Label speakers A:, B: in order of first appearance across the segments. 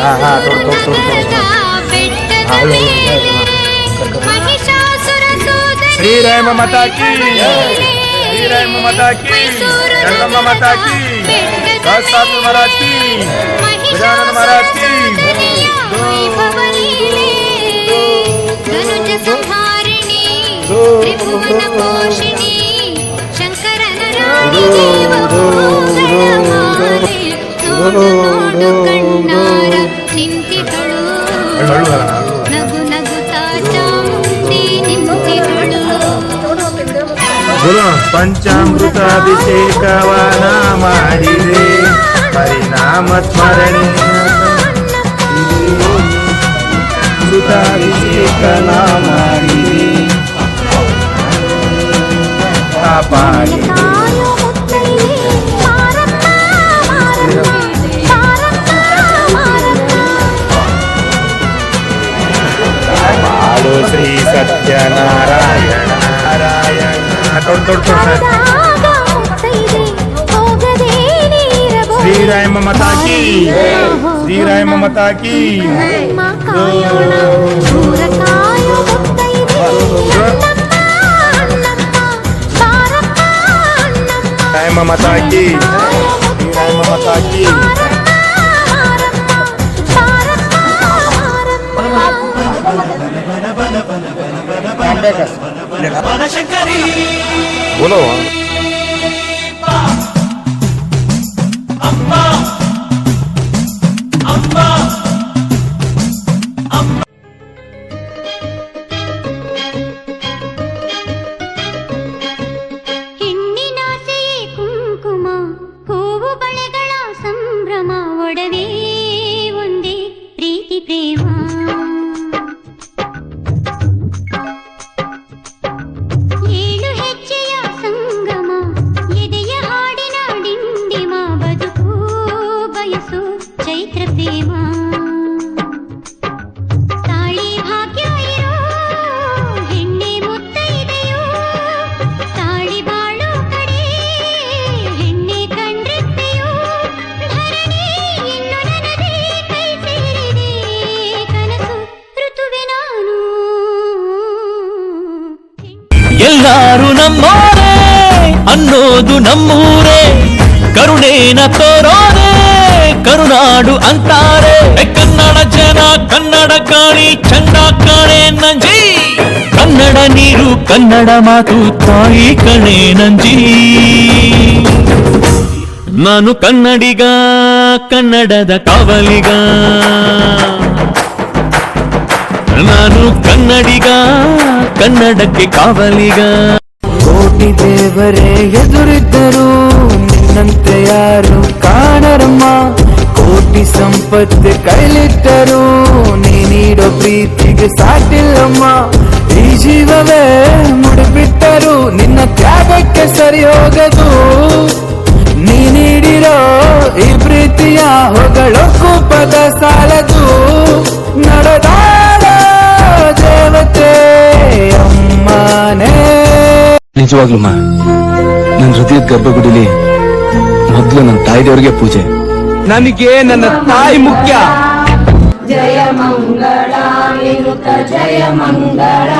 A: తోడు తోడు తోడు తోడు శ్రీరామ మాతాకి శ్రీరామ
B: మాతాకి జగమ్మ మాతాకి సాక్షాత్ మహారాజ్కి గజానన మహారాజ్కి శంకర నరాజీ ಕಣ್ಣಾರ ನಿಂತಿದಳು ನಗು ನಗುತ್ತಾ ಚಾಮುಂಡಿ ನಿಂತಿದಳು
A: ಗುರು ಪಂಚಾಮೃತಾಭಿಷೇಕವನ ಮಾಡಿದೆ ಪರಿಣಾಮ ಸ್ಮರಣೆ ಅಮೃತಾಭಿಷೇಕನ ಮಾಡಿದೆ ಕಾಪಾಡಿದೆ
B: సత్యనారాయణ నారాయణ తోడు తోడు తోడు సార్ శ్రీరాయ మమతాకి శ్రీరాయ మమతాకి రాయ બેઠક
C: બોલો ನಮ್ಮೂರೇ ಕರುಣೇನ ತೋರೋರೆ ಕರುನಾಡು ಅಂತಾರೆ ಏ ಕನ್ನಡ ಜನ ಕನ್ನಡ ಕಾಣಿ ಚಂದ ಕಾಣೆ ನಂಜಿ ಕನ್ನಡ ನೀರು ಕನ್ನಡ ಮಾತು ತಾಯಿ ಕಣೆ ನಂಜಿ ನಾನು ಕನ್ನಡಿಗ ಕನ್ನಡದ ಕಾವಲಿಗ ನಾನು ಕನ್ನಡಿಗ ಕನ್ನಡಕ್ಕೆ ಕಾವಲಿಗ
D: ಕೋಟಿ ದೇವರೇ ಎದುರಿದ್ದರು. ನಿನ್ನಂತೆ ಯಾರು ಕಾಣರಮ್ಮ? ಕೋಟಿ ಸಂಪತ್ತು ಕೈಲಿಟ್ಟರು. ನೀಡೋ ಪ್ರೀತಿಗೆ ಸಾಟಿಲ್ಲಮ್ಮ. ಈ ಜೀವವೇ ಮುಡಿಬಿಟ್ಟರು. ನಿನ್ನ ತ್ಯಾಗಕ್ಕೆ ಸರಿ ಹೋಗದು. ನೀ ನೀಡಿರೋ ಈ ಪ್ರೀತಿಯ ಹೊಗಳಕ್ಕೂ ಪದ ಸಾಲದು. ನಡೆದಾಡ ದೇವತೆ ಅಮ್ಮನೇ.
E: ನಿಜವಾಗ್ಲೂ ಮಾ ನನ್ನ ಹೃದಯದ ಗರ್ಭಗುಡಿಲಿ ಮೊದಲು ನನ್ನ ತಾಯಿ ದೇವರಿಗೆ ಪೂಜೆ. ನನಗೆ ನನ್ನ ತಾಯಿ ಮುಖ್ಯ.
F: ಜಯ ಮಂಗಳ ಜಯ ಮಂಗಳ.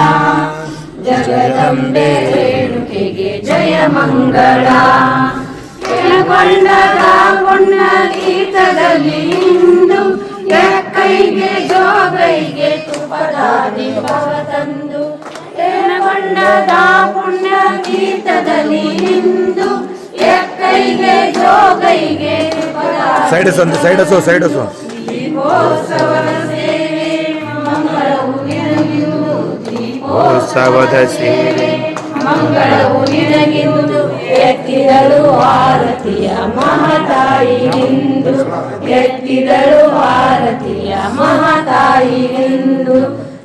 F: ಜಗದಂಬೆ ರೇಣುಕೆಗೆ ಜಯ ಮಂಗಳ. ಕೆಳಗೊಂಡದ ಪುಣ್ಯ ಗೀತದಲ್ಲಿ ಇಂದು ಕೈಗೆ ಜೋಗೈಗೆ ತುಪ್ಪದ ದೀಪವ ತಂದು. ಕೆಳಗೊಂಡದ ಪುಣ್ಯ ಗೀತದಲ್ಲಿ ಇಂದು ಎಕ್ಕೈಗೆ ಜೋಗೈಗೆ ಸೈಡಸ್
A: ಸೈಡ್ ಒಂದು ಸೈಡ್ ಹಸು ಸೈಡ್ ದೀಪೋತ್ಸವದ ಸೇವೆ
F: ಮಂಗಳವು ನಿನಗಿಂದು ಎತ್ತಿದಳು ಆರತಿಯ ಮಹತಾಯಿಗಿಂದು ಎತ್ತಿದಳು ಆರತಿಯ ಮಹತಾಯಿಗಿಂದು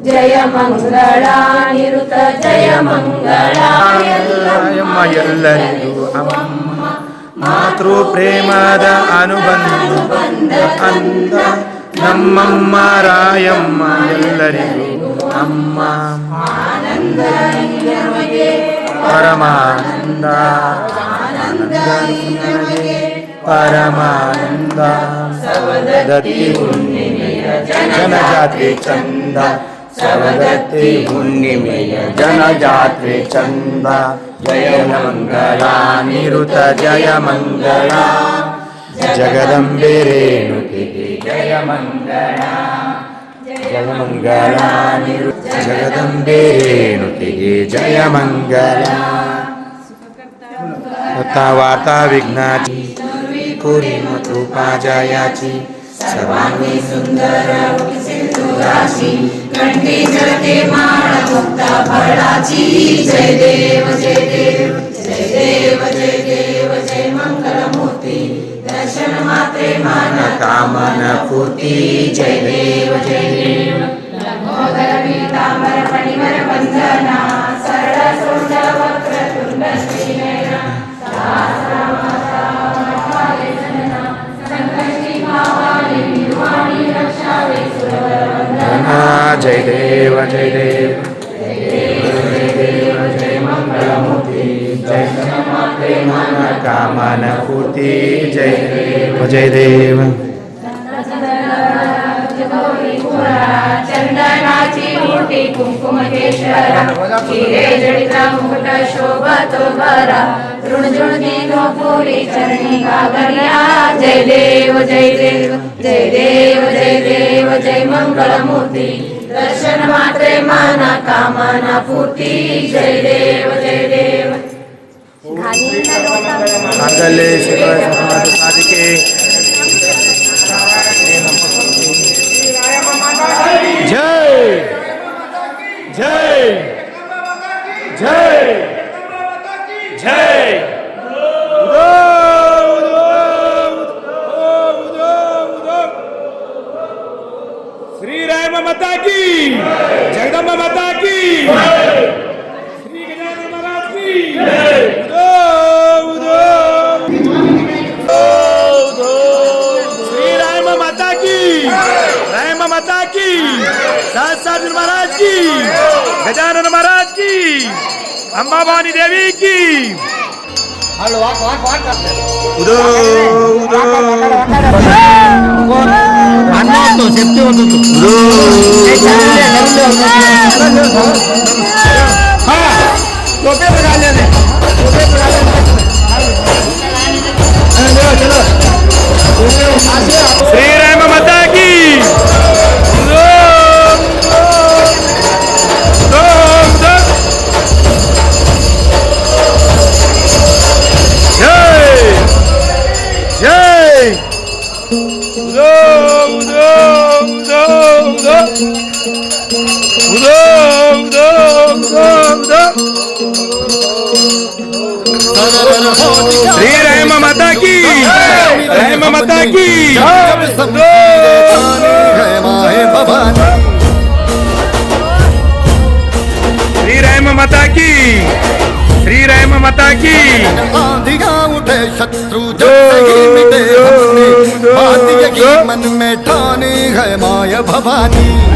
F: ಜಯ ಮಂಗಳ ನಿರುತ ಜಯ ಮಂಗಳ
A: ಎಲ್ಲಮ್ಮ ಎಲ್ಲರಿಗೂ ಅಮ್ಮ. ಮಾತೃ ಪ್ರೇಮದ ಅನುಬಂಧ. ಅಂದ ನಮ್ಮಮ್ಮ ರಾಯಮ್ಮ ಎಲ್ಲರಿಗೂ ಅಮ್ಮ. ಪರಮಾನಂದ. ಪರಮಾನಂದ. ದತ್ತಿ ಹುಣ್ಣಿಮೆಯ ಜನಜಾತಿ ಚಂದ. हुन्निमेय जनजात्रे चन्द जय मङ्गला निरुत जय मङ्गला जगदम्बे रेणुके जय मङ्गला जय मङ्गला निरुत जगदम्बे रेणुके जय मङ्गला तथा वार्ता विघ्नाची कोरी कृपा जयाची सर्वांगी
F: सुंदर सिंधुराची कंठी जळते माळ मुक्ता फळाची. जय देव जय देव जय देव जय देव जय मंगल मूर्ती दर्शन मात्रे मान
A: कामन पूर्ती. जय देव जय देव.
F: लंबोदर पीतांबर पणिवर वंदना
A: देव, जय देव पूर्ती जय देव जय देव
F: जय देव जय देव जय देव जय देव, जय दर्शन मात्रे माना कामना पूर्ती जय देव जय देव
A: मांगल्ये शिव सर्वार्थ साधिके जय जय जय जय ઉડો ઉડો આનો તો સેફટી હતો ઉડો श्री राम माता की। राम माता की। श्री राम माता की। श्री राम माता की।
G: आंधियाँ उठे शत्रु हमने मन में ठानी है माया भवानी।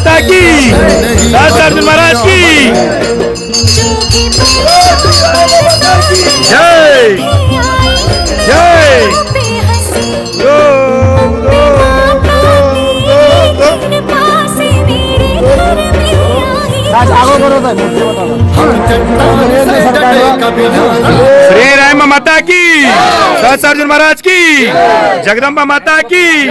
A: माता की। अर्जुन महाराज की। जय। जय। श्री राम माता की। अर्जुन महाराज की। जगदम्बा माता की।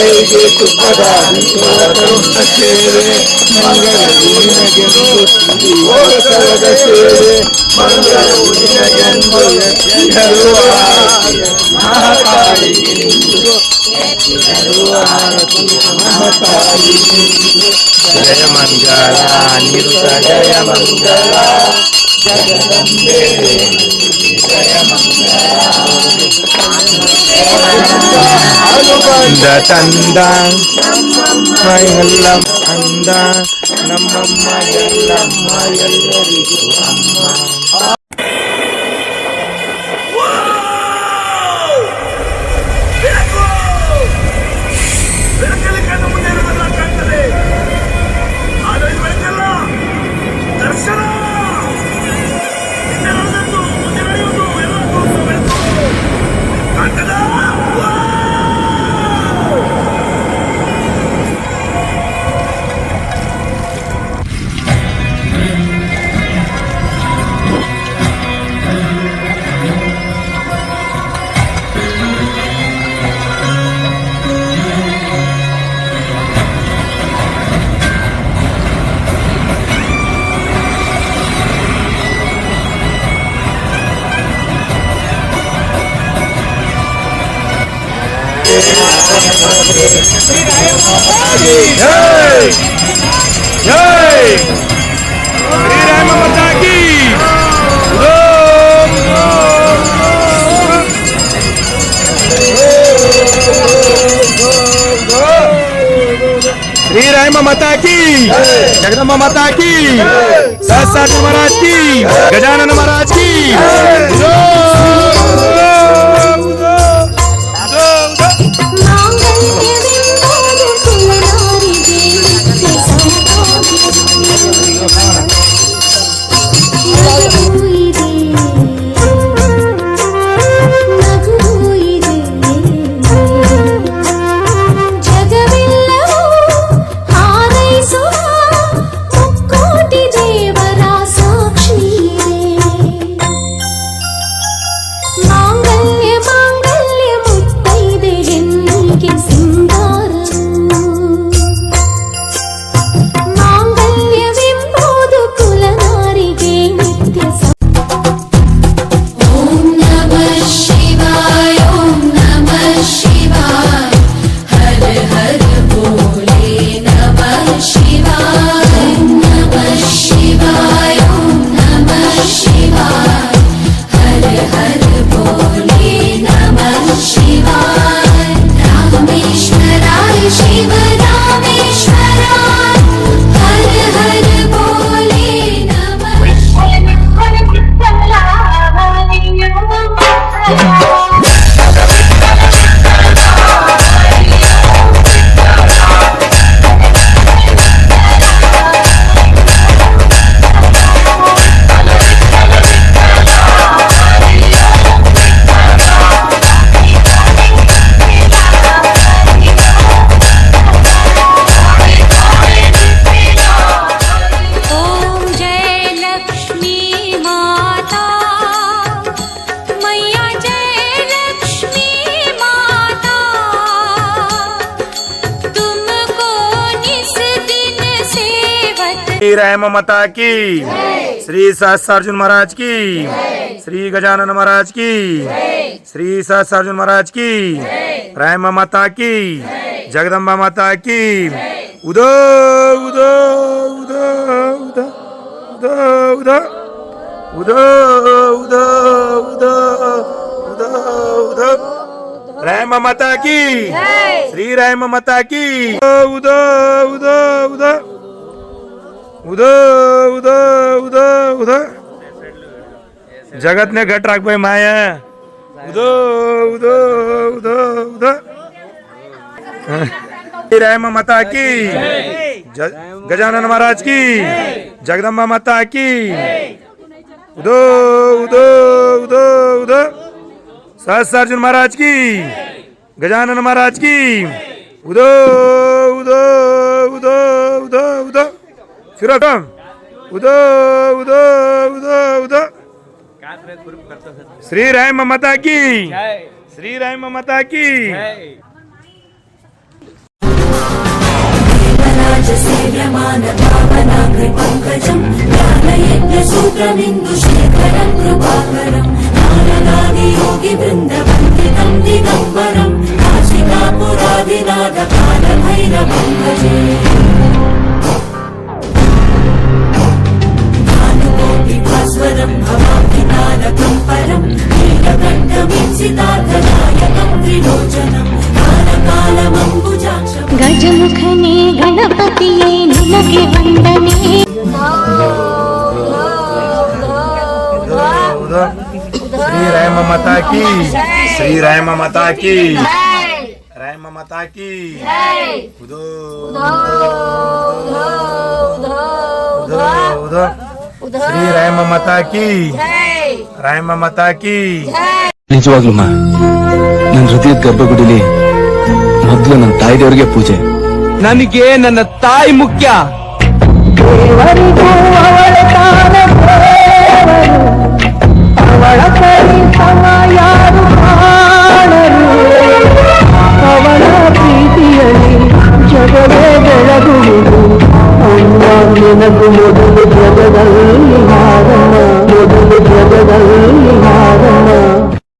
A: ೈಗೆ
G: ಸುಖದಾರಿ
A: ಸೇವೆ ಮಂಗಳ ಊರಿನಗೆಂದು ಹೋಗದ ಸೇವೆ ಮಂಗಳ ಊರಿನಗೆಂದು ಮಹಾಕಾಳಿ ಮಹಾಕಾಳಿ ಜಯ ಮಂಗಳ ನಿರುತ ಜಯ ಮಂಗಳ ಅಂದ ತಂದ ಮೈಹಲ್ಲಂ ಅಂದ ನಮ್ಮಮ್ಮ ಎಲ್ಲಮ್ಮ ಎಲ್ಲರಿಗೂ ಅಮ್ಮ
B: जगदम्बा माता की। सहसा महाराज की। गजानन महाराज की।
A: श्री ममता की श्री सहसार्जुन महाराज की श्री गजानन महाराज की श्री सहसार्जुन महाराज की राम माता की जगदम्बा माता की उदो उदो उदो उदो उदो उदो उदो उदो उदो उदो उदो राम माता की श्री राम माता की उदो उदो उदो उदय उदय उदय उदय जगत ने घट राख भाई माया। उदय उदय उदय उदय राम माता की। गजानन महाराज की। जगदम्बा माता की। उदो उदो उदो उदो। सहसार्जुन महाराज की। गजानन महाराज की। उदो उदो उदो उदो उदो। शिरोडम उदो उदो उदो उदो श्री राय ममता की श्री राय ममता की
F: दिगम्बरम्
H: परं भवाभिनारकं
A: परं नीलकण्ठमीक्षितार्थनायकं त्रिलोचनं कालकालमम्बुजाक्ष गजमुखने गणपतिये नमके वन्दने శ్రీరామ మాతాకి శ్రీరామ మాతాకి రామ మాతాకి ఉదో ఉదో ఉదో ಶ್ರೀ ರಾಯಮ್ಮ ಮತಾಕಿ ರಾಯಮ್ಮ ಮತಾಕಿ
D: ನಿಜವಾಗ್ಲು ಮಾ ನನ್ನ ಹೃದಯದ ಗರ್ಭಗುಡಿಲಿ ಮೊದಲು ನನ್ನ ತಾಯಿ ದೇವರಿಗೆ ಪೂಜೆ. ನನಗೆ ನನ್ನ ತಾಯಿ ಮುಖ್ಯ.
I: ಜಗವೇ ಬೆಳಗುವುದು. ನಿನಗು ಮೊದಲು ಜಗದಲ್ಲಿ ಮಾರಮ್ಮ ಮೊದಲು ಜಗದಲ್ಲಿ ಮಾರಮ್ಮ